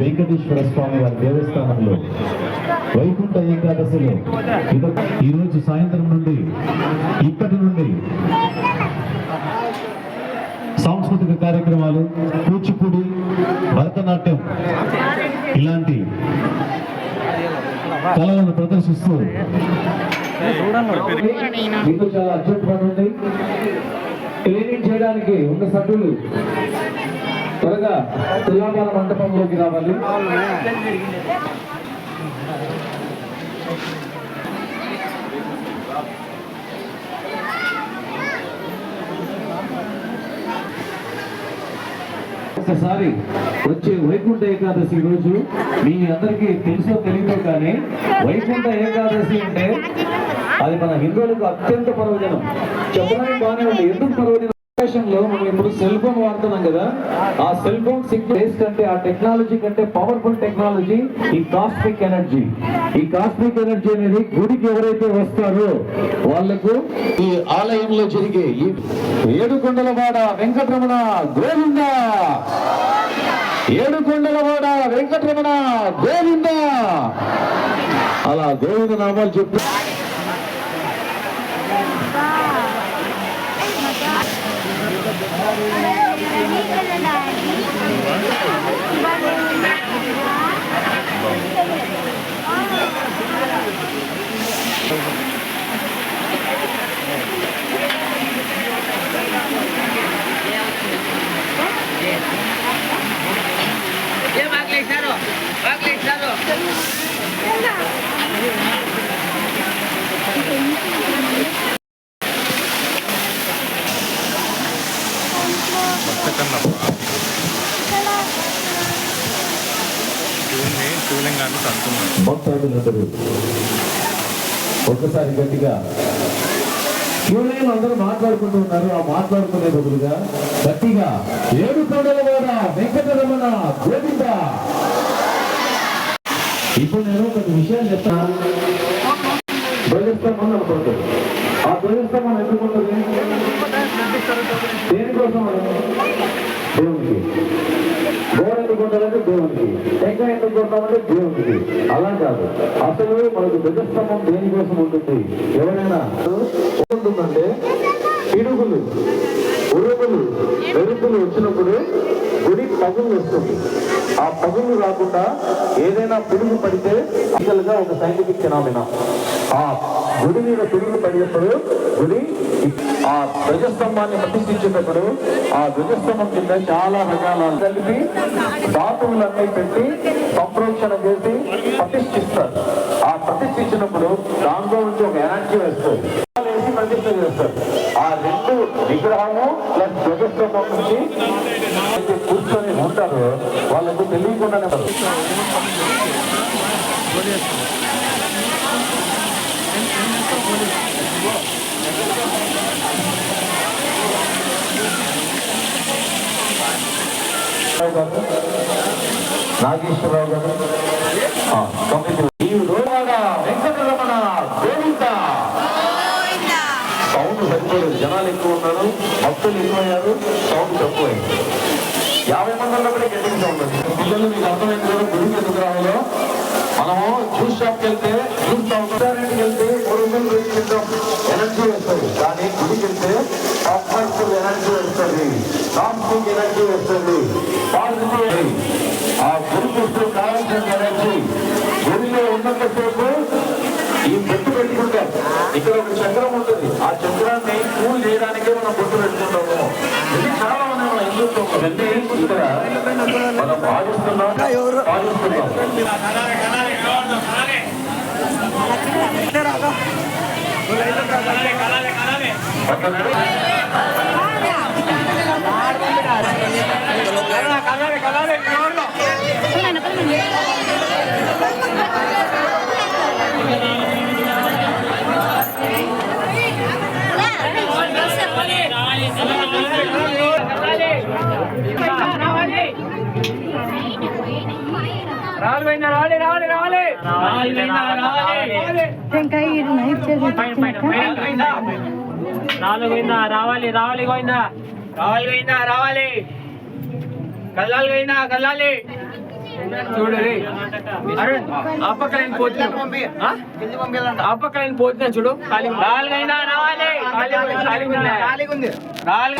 వెంకటేశ్వర స్వామి వారి దేవస్థానంలో. వైకుంఠ ఏకాదశిలో. ఈరోజు సాయంత్రం నుండి ఇప్పటి నుండి సాంస్కృతిక కార్యక్రమాలు కూచిపూడి భరతనాట్యం ఇలాంటి కళలను ప్రదర్శిస్తూ మీకు చాలా అర్జెంట్ పని ఉంది. క్లీనింగ్ చేయడానికి ఉన్న సభ్యులు త్వరగా తులాభార మండపంలోకి రావాలి. ఒకసారి వచ్చే వైకుంఠ ఏకాదశి రోజు మీ అందరికీ తెలుసో తెలియదు కానీ వైకుంఠ ఏకాదశి అంటే అది మన హిందువులకు అత్యంత పర్వదినం. చెప్పడానికి బాగానే ఉంది. ఎందుకు పర్వదినం? లో మనం ఇప్పుడు సెల్ ఫోన్ వాడుతున్నాం కదా ఆ సెల్ ఫోన్ సిగ్నల్స్ కంటే ఆ టెక్నాలజీ కంటే పవర్ఫుల్ టెక్నాలజీ ఈ కాస్మిక్ ఎనర్జీ ఈ కాస్మిక్ ఎనర్జీ అనేది గుడికి ఎవరైతే వస్తారో వాళ్ళకు ఈ ఆలయంలో జరిగే ఈ ఏడుకొండలవాడ వెంకటరమణ గోవింద. ఏడుకొండలవాడ వెంకటరమణ గోవింద. అలా గోవింద నామాలు చెప్తే ¡Gracias! శివుని శివలింగాన్ని తంతున్నారు భక్తులందరూ ఒక్కసారి గట్టిగా. క్యూలైన్ అందరూ మాట్లాడుకుంటూ ఉన్నారు. ఆ మాట్లాడుకునే బదులుగా గట్టిగా ఏడు కొండల వాడ వెంకటరమణ గోవింద. ఇప్పుడు నేను కొన్ని విషయాలు చెప్తాను. ధ్వజస్తంభం ఆ ధ్వజస్తంభం ఎందుకు ఉంటుంది దేనికోసం అని? దేవునికి గోడ ఎందుకు ఉండాలంటే దేవునికి టెంకాయ ఎందుకు కొడతామంటే ఉంటుంది. అలా కాదు. అసలు మనకు ధ్వజస్తంభం దేనికోసం ఉంటుంది? ఎవరైనా ఉంటుందంటే పిడుగులు ఉరుములు మెరుపులు వచ్చినప్పుడు గుడి పగులు వస్తుంది. ఆ పగులు రాకుండా ఏదైనా పిడుగు పడితే అసలుగా ఒక సైంటిఫిక్ ఫినామినా ఆ గుడి మీద పిడుగు పడినప్పుడు గుడి ఆ ధ్వజస్తంభాన్ని ప్రతిష్ఠించినప్పుడు ఆ ధ్వజస్తంభం కింద చాలా రకాల కలిపి ధాతువులన్నీ పెట్టి సంప్రోక్షణ చేసి ప్రతిష్ఠిస్తారు ఆ ప్రతిష్ఠించినప్పుడు దాంట్లో నుంచి ఒక ఎనర్జీ వేస్తారు వేసి ప్రతిష్ఠ చేస్తారు ఆ రెండు విగ్రహము ప్లస్ ధ్వజస్తంభం నుంచి కూర్చొని ఉంటారు వాళ్ళకు తెలియకుండానే Thank you. నాగేశ్వరరావు గారు ఈ రోజాడ వెంకటరమణ గోవింద సౌండ్ సరిపోలేదు జనాలు ఎక్కువ ఉన్నారు భక్తులు ఎక్కువయ్యారు సౌండ్ తక్కువైంది యాభై మంది ఉన్నప్పుడే గట్టిగా సౌండ్ పిల్లలు మీకు అర్థమైంది కదా గుడి ఎందుకు రావాలో మనము జ్యూస్ షాప్కి వెళ్తే జ్యూస్ రెస్టారెంట్కి వెళ్తే మూడు తింటాం ఎనర్జీ వస్తుంది కానీ గుడికి వెళ్తే పాప్కార్న్ ఎనర్జీ వస్తుంది నాన్ ఎనర్జీ వస్తుంది పాజిటివ్ ఆ గుడి చూస్తూ కావాల్సిన ఎనర్జీ గుడిలో ఉన్నంతసేపు ఈ బొట్టు పెట్టుకుంటాం. ఇక్కడ ఒక చక్రం ఉంటుంది. ఆ చక్రాన్ని కూల్ చేయడానికే మనం బొట్టు పెట్టుకుంటాము. ఇది చాలా మంది మన హిందుత్వం ఇవన్నీ ఇక్కడ మనం భావిస్తున్నాం భావిస్తున్నాం పక్కన రావాలి రావాలి. రావాలి రావాలి రావాలి రావాలి నాలుగు పోయిందా రావాలి రావాలి పోయిందా రావాలి పోయిందా రావాలి కదలాలి పోయిందా కదలాలి చూడు అరుణ్ ఆ పక్క నేను పోతున్నా? ఆ? పక్క నేను పోతున్నా చూడు? ఖాళీ రావాలి ఖాళీ ఉంది, ఖాళీ ఉంది? ఖాళీ